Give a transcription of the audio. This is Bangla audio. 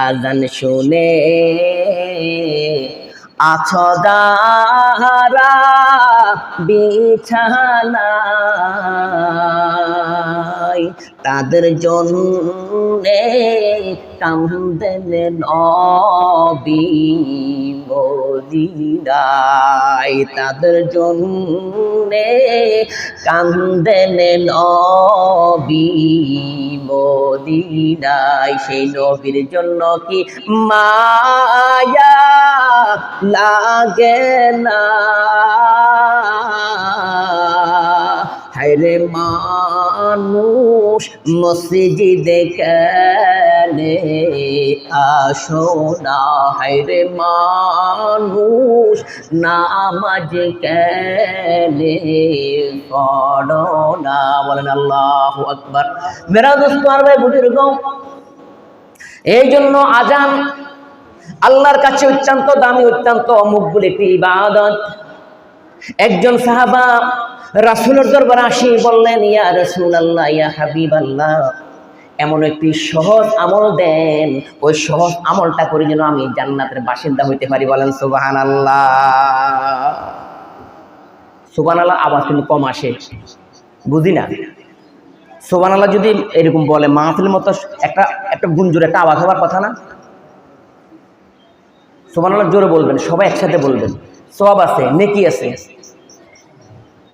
আজান শুনে আছো দাহারা বিছানায়। তাদের জন্যে কামদেন নবী। মদিনায় তাদের জন্যে কান্দেন নবী মদিনায়। সেই নবীর জন্য কি মায়া লাগে না? হায়রে মানুষ মসজিদে কেনে আসো না, হায়রে মানুষ, নামাজ কেনে পড়ো না। বলেন আল্লাহ আকবার। মেরা দোস্ত, আর ভাই বুজুর্গ এই জন্য আজান আল্লাহর কাছে অত্যন্ত দামি, অত্যন্ত অমুকগুলি একটি ইবাদত। একজন সাহাবা রাসুলের দরবার আসি, বললেন, ইয়া রসুল আল্লাহ ইয়া হাবিব আল্লাহ এমন একটি সহজ আমল দেন। ওই সহজ আমলটা করে যেন আমি জান্নাতের বাসিন্দা হইতে পারি বলেন সুবাহান আল্লাহ সুবান আল্লাহ আওয়াজ কিন্তু কম আসে। বুঝি না? সোবান আল্লাহ যদি এরকম বলে মাহফিল মতো একটা একটা গুঞ্জুর একটা আওয়াজ হওয়ার কথা না? সোবান আল্লাহ জোরে বলবেন, সবাই একসাথে বলবেন। সব আছে, নেকি আছে।